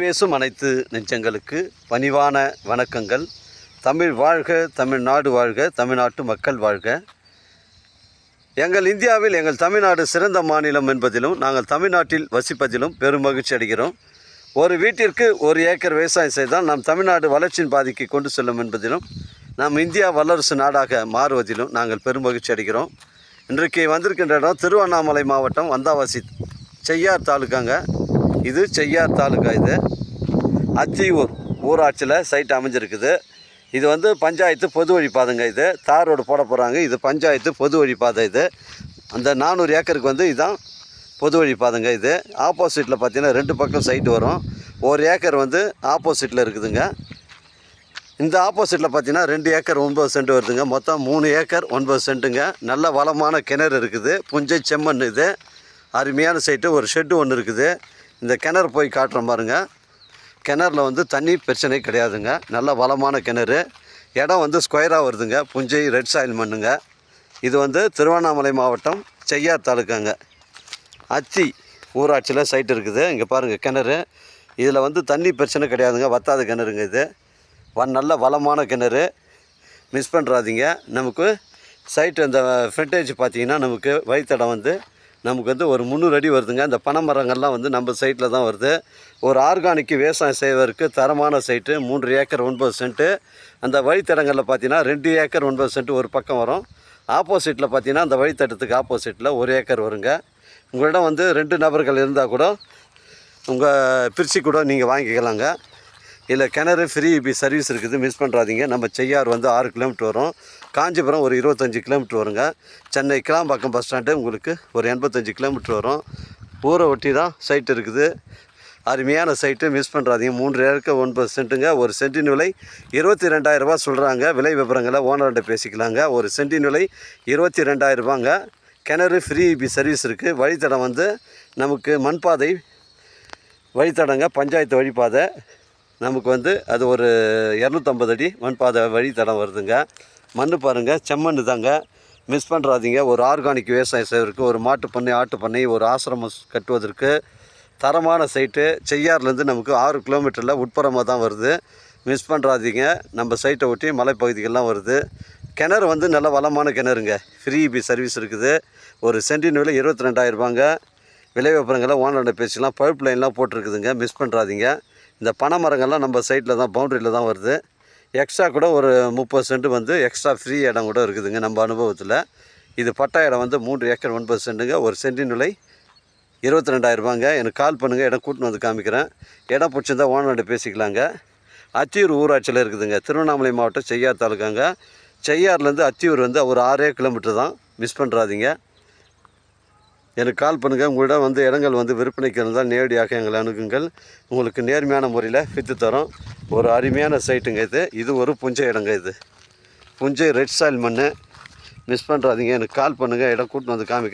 பேசும் அனைத்து நெஞ்சங்களுக்கு பணிவான வணக்கங்கள். தமிழ் வாழ்க தமிழ்நாடு வாழ்க தமிழ்நாட்டு மக்கள் வாழ்க. எங்கள் இந்தியாவில் எங்கள் தமிழ்நாடு சிறந்த மாநிலம் என்பதிலும் நாங்கள் தமிழ்நாட்டில் வசிப்பதிலும் பெரும் மகிழ்ச்சி அடைகிறோம். ஒரு வீட்டிற்கு ஒரு ஏக்கர் விவசாயம் செய்தால் நாம் தமிழ்நாடு வளர்ச்சியின் பாதிக்கு கொண்டு செல்லும் என்பதிலும் நாம் இந்தியா வல்லரசு நாடாக மாறுவதிலும் நாங்கள் பெரும் மகிழ்ச்சி அடைகிறோம். இன்றைக்கு வந்திருக்கின்ற இடம் திருவண்ணாமலை மாவட்டம் வந்தாவாசி செய்யார் தாலுக்காங்க. இது செய்யார் தாலுக்கா இது. அத்தியூர் ஊராட்சியில் சைட் அமைஞ்சிருக்குது. இது வந்து பஞ்சாயத்து பொது வழிப்பாதைங்க இது. தார் ரோடு போட போகிறாங்க இது பஞ்சாயத்து பொது வழிப்பாதை இது. அந்த நானூறு ஏக்கருக்கு வந்து இதுதான் பொது வழிப்பாதைங்க இது. ஆப்போசிட்டில் பார்த்தீங்கன்னா ரெண்டு பக்கம் சைட்டு வரும். ஒரு ஏக்கர் வந்து ஆப்போசிட்டில் இருக்குதுங்க. இந்த ஆப்போசிட்டில் பார்த்தீங்கன்னா ரெண்டு ஏக்கர் ஒன்பது சென்ட் வருதுங்க. மொத்தம் மூணு ஏக்கர் ஒன்பது சென்ட்டுங்க. நல்ல வளமான கிணறு இருக்குது. புஞ்சை செம்மண் இது. அருமையான சைட்டு ஒரு ஷெட்டு ஒன்று இருக்குது. இந்த கிணறு போய் காட்டுறோம் பாருங்க. கிணறுல வந்து தண்ணி பிரச்சனை கிடையாதுங்க. நல்ல வளமான கிணறு. இடம் வந்து ஸ்கொயராக வருதுங்க. புஞ்சை ரெட் சாயில் மண்ணுங்க. இது வந்து திருவண்ணாமலை மாவட்டம் செய்யார் தாலுக்காங்க. அத்தி ஊராட்சியில் சைட் இருக்குது. இங்கே பாருங்கள் கிணறு. இதில் வந்து தண்ணி பிரச்சனை கிடையாதுங்க. வத்தாத கிணறுங்க இது. வ- நல்ல வளமான கிணறு. மிஸ் பண்ணுறாதீங்க நமக்கு சைட் அந்த ஃப்ரண்டேஜ் பார்த்தீங்கன்னா நமக்கு வழித்தடம் வந்து நமக்கு வந்து ஒரு முந்நூறு அடி வருதுங்க. இந்த பனை மரங்கள்லாம் வந்து நம்ம சைட்டில் தான் வருது. ஒரு ஆர்கானிக் விவசாயம் செய்வதற்கு தரமான சைட்டு மூன்று ஏக்கர் ஒன்பது சென்ட்டு அந்த வழித்தடங்களில் பார்த்தீங்கன்னா ரெண்டு ஏக்கர் ஒன்பது சென்ட் ஒரு பக்கம் வரும். ஆப்போசிட்டில் பார்த்தீங்கன்னா அந்த வழித்தடத்துக்கு ஆப்போசிட்டில் ஒரு ஏக்கர் வருங்க. உங்களிடம் வந்து ரெண்டு நபர்கள் இருந்தால் கூட உங்கள் பிரித்து கூட நீங்கள் வாங்கிக்கலாங்க. இல்லை கிணறு ஃப்ரீ இப்போ சர்வீஸ் இருக்குது மிஸ் பண்ணுறாதீங்க நம்ம செய்யார் வந்து ஆறு கிலோமீட்டர் வரும். காஞ்சிபுரம் ஒரு இருபத்தஞ்சி கிலோமீட்டர் வருங்க. சென்னை கிளாம்பாக்கம் பஸ் ஸ்டாண்டு உங்களுக்கு ஒரு எண்பத்தஞ்சு கிலோமீட்டர் வரும். ஊரை ஒட்டி தான் சைட் இருக்குது. அருமையான சைட்டு மிஸ் பண்ணுறாதீங்க மூன்று ஏக்கர் ஒன்பது சென்ட்டுங்க ஒரு சென்டின் விலை இருபத்தி ரெண்டாயிரரூபா சொல்கிறாங்க விலை விவரங்களை ஓனர்கிட்ட பேசிக்கலாங்க. ஒரு சென்டின் விலை இருபத்தி ரெண்டாயிரரூபாங்க கிணறு ஃப்ரீ இபி சர்வீஸ் இருக்குது வழித்தடம் வந்து நமக்கு மண்பாதை வழித்தடங்க பஞ்சாயத்து வழிபாதை நமக்கு வந்து அது ஒரு இரநூத்தம்பது அடி மண்பாதை வழித்தடம் வருதுங்க. மண் பாருங்கள் செம்மண் தாங்க. மிஸ் பண்ணுறாதீங்க ஒரு ஆர்கானிக் விவசாயம் செய்வதற்கு ஒரு மாட்டு பண்ணை ஆட்டு பண்ணை ஒரு ஆசிரமம் கட்டுவதற்கு தரமான சைட்டு செய்யார்லேருந்து நமக்கு ஆறு கிலோமீட்டரில் உட்புறமாக தான் வருது. மிஸ் பண்ணுறாதீங்க நம்ம சைட்டை ஒட்டி மலைப்பகுதிகள்லாம் வருது. கிணறு வந்து நல்ல வளமான கிணறுங்க. ஃப்ரீ பி சர்வீஸ் இருக்குது. ஒரு சென்டின் விலை இருபத்தி ரெண்டாயிரரூபாங்க விலை விவரங்களை ஓனர்கிட்ட பேசிக்கலாம் பைப் லைன்லாம் போட்டிருக்குதுங்க. மிஸ் பண்ணுறாதீங்க இந்த பனை மரங்கள்லாம் நம்ம சைட்டில் தான் பவுண்டரியில் தான் வருது. எக்ஸ்ட்ரா கூட ஒரு முப்பது சென்ட் வந்து எக்ஸ்ட்ரா ஃப்ரீ இடம் கூட இருக்குதுங்க நம்ம அனுபவத்தில். இது பட்டா இடம் வந்து மூன்று ஏக்கர் ஒன்பது சென்ட்டுங்க ஒரு சென்டின் விலை இருபத்தி ரெண்டாயிரரூபாங்க எனக்கு கால் பண்ணுங்கள் இடம் கூட்டின்னு வந்து காமிக்கிறேன். இடம் பிடிச்சிருந்தா ஓனர்கிட்ட பேசிக்கலாங்க. அத்தியூர் ஊராட்சியில் இருக்குதுங்க திருவண்ணாமலை மாவட்டம் செய்யார் தாலுக்காங்க. செய்யார்லேருந்து அத்தியூர் வந்து ஒரு ஆறே கிலோமீட்டர் தான். மிஸ் பண்ணுறாதீங்க எனக்கு கால் பண்ணுங்கள் உங்களிடம் வந்து இடங்கள் வந்து விற்பனைக்கு இருந்தால் நேரடியாக எங்களை அணுகுங்கள். உங்களுக்கு நேர்மையான முறையில் விற்று தரோம். ஒரு அருமையான சைட்டுங்க இது. இது ஒரு புஞ்சை இடங்க இது. புஞ்சை ரெட் சாயில் மண் மிஸ் பண்ணுறாதீங்க எனக்கு கால் பண்ணுங்கள் இடம் கூட்டின்னு வந்து காமிக்க